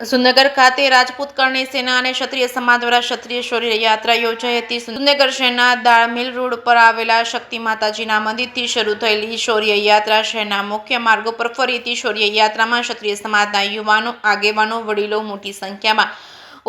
સુંદરગઢ ખાતે રાજપૂત કરણી સેના અને ક્ષત્રિય સમાજ દ્વારા ક્ષત્રિય શૌર્ય યાત્રા યોજાઈ હતી. સુંદરગઢ શહેરના દાળમિલ રોડ પર આવેલા શક્તિ માતાજીના મંદિરથી શરૂ થયેલી શૌર્ય યાત્રા શહેરના મુખ્ય માર્ગો પર ફરીથી શૌર્ય યાત્રામાં ક્ષત્રિય સમાજના યુવાનો, આગેવાનો, વડીલો મોટી સંખ્યામાં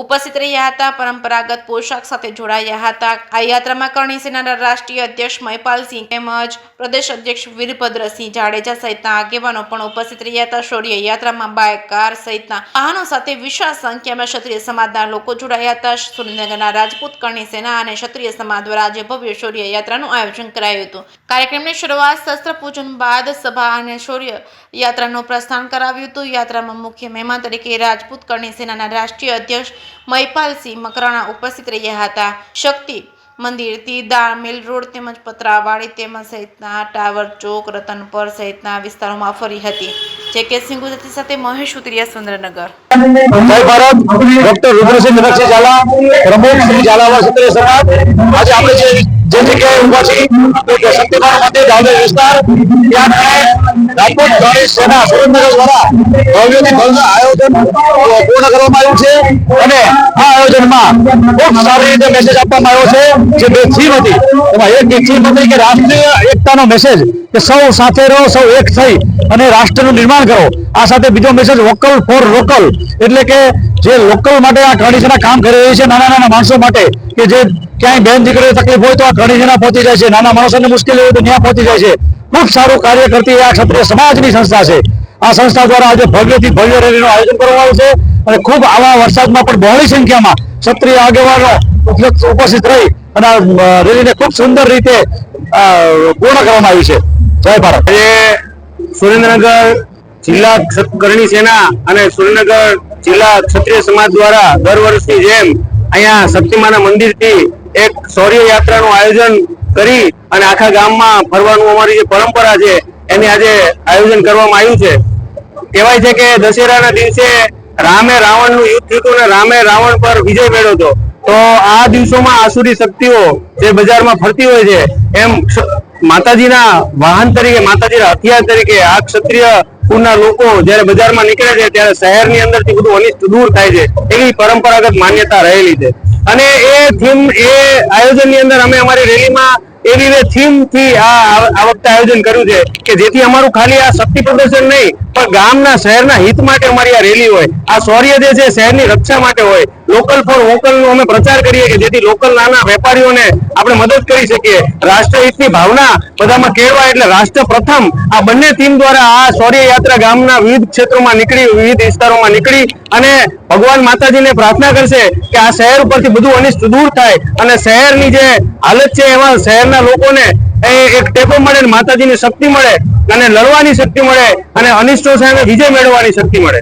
ઉપસ્થિત રહ્યા હતા, પરંપરાગત પોશાક સાથે જોડાયા હતા. આ યાત્રામાં કરણી સેનાના રાષ્ટ્રીય અધ્યક્ષ મહિપાલસિંહ તેમજ પ્રદેશ અધ્યક્ષ વીરભદ્રસિંહ જાડેજા સહિતના આગેવાનો પણ ઉપસ્થિત રહ્યા હતા. શૌર્ય યાત્રામાં બાઇક કાર સહિતના વાહનો સાથે વિશાળ સંખ્યામાં ક્ષત્રિય સમાજના લોકો જોડાયા હતા. સુરેન્દ્રનગરના રાજપૂત કરણી સેના અને ક્ષત્રિય સમાજ દ્વારા આજે ભવ્ય શૌર્ય યાત્રાનું આયોજન કરાયું હતું. કાર્યક્રમની શરૂઆત શસ્ત્ર પૂજન બાદ સભા અને શૌર્ય યાત્રાનું પ્રસ્થાન કરાવ્યું હતું. યાત્રામાં મુખ્ય મહેમાન તરીકે રાજપૂત કરણી સેનાના રાષ્ટ્રીય અધ્યક્ષ મહિપાલસિંહ મકરાણા ઉપસ્થિત રહ્યા હતા. શક્તિ, મંદિર તીદાળ મિલ રોડ તેમજ પતરાવાડી તેમજ સહિતના ટાવર, ચોક રતનપર સહિતના વિસ્તારોમાં ફરી હતી. જે કે સિંહ ગુજરાતી સાથે મહેશ ઉતરિયા, સુરેન્દ્રનગર. જય ભારત, ડોક્ટર રુદ્રસિંહ નરસિંહ ઝાલા પ્રમુખ શ્રી ઝાલાવાડ ક્ષત્રિય સમાજ. આજે આપણે જે જે જગ્યાએ ઊભા મેસેજ એક થીમ કે મેસેજ સૌ સાથે રહો, સૌ એક થઈ અને રાષ્ટ્રનું નિર્માણ કરો. આ સાથે બીજો મેસેજ વોકલ ફોર લોકલ. એટલે કે જે લોકલ માટે આ કણીસેના કામ કરી રહી છે નાના નાના માણસો માટે કે જે ક્યાંય બેન દીકરીઓ તકલીફ હોય તો આ કણીસેના પહોંચી જાય છે. નાના માણસોને મુશ્કેલી હોય તો ત્યાં પહોંચી જાય છે. ખૂબ સારું કાર્ય કરતી આ ક્ષત્રિય સમાજની સંસ્થા છે. આ સંસ્થા દ્વારા આજે ભવ્યથી ભવ્ય રેલીનું આયોજન કરવામાં આવ્યું છે અને ખૂબ આવા વરસાદમાં પણ બહોળી સંખ્યામાં ક્ષત્રિય આગેવાનો ઉપસ્થિત રહી અને આ રેલીને ખૂબ સુંદર રીતે પૂર્ણ કરવામાં આવી છે. જય ભારત. આજે સુરેન્દ્રનગર જિલ્લા કરણી સેના અને સુરેન્દ્રનગર જિલ્લા ક્ષત્રિય સમાજ દ્વારા દર વર્ષની જેમ અહીંયા શક્તિમાના મંદિરથી એક શૌર્ય યાત્રાનું આયોજન કરી અને આખા ગામમાં ફરવાનું અમારી જે પરંપરા છે, એને આજે આયોજન કરવામાં આવ્યું છે. કહેવાય છે કે દશેરાના દિવસે રામે રાવણનું યુદ્ધ થયું અને રામે રાવણ પર વિજય મેળવ્યો હતો. તો આ દિવસોમાં આસુરી શક્તિઓ જે બજારમાં ફરતી હોય છે, એમ માતાજીના વાહન તરીકે, માતાજીના હથિયાર તરીકે આ ક્ષત્રિય કુળના લોકો જ્યારે બજારમાં નીકળે છે, ત્યારે શહેરની અંદરથી બધું અનિષ્ટ દૂર થાય છે. એવી પરંપરાગત માન્યતા રહેલી છે. અને એ થીમ એ આયોજનની અંદર અમે અમારી રેલીમાં એવી થીમથી થીમ આ આ આ વખતે આયોજન કર્યું છે કે જેથી અમારું ખાલી આ શક્તિ પ્રદર્શન નહીં પણ ગામના શહેરના હિત માટે અમારી આ રેલી હોય, આ શૌર્ય જે છે શહેરની રક્ષા માટે હોય લોકલ ફોર વોકલ નો અમે પ્રચાર કરીએ કે જેથી લોકલ નાના વેપારીઓને આપણે મદદ કરી શકીએ. રાષ્ટ્રહિતની ભાવના બધામાં કેળવાય એટલે રાષ્ટ્ર પ્રથમ આ બંને ટીમ દ્વારા આ શૌર્ય યાત્રા ગામના વિવિધ ક્ષેત્રોમાં નીકળી, વિવિધ વિસ્તારોમાં નીકળી અને ભગવાન માતાજીને પ્રાર્થના કરશે કે આ શહેર ઉપરથી બધું અનિષ્ટ દૂર થાય અને શહેરની જે હાલત છે એમાં શહેરના લોકોને એક ટેકો મળે માતાજીની શક્તિ મળે. અને લડવાની શક્તિ મળે અને અનિષ્ટો સામે વિજય મેળવવાની શક્તિ મળે.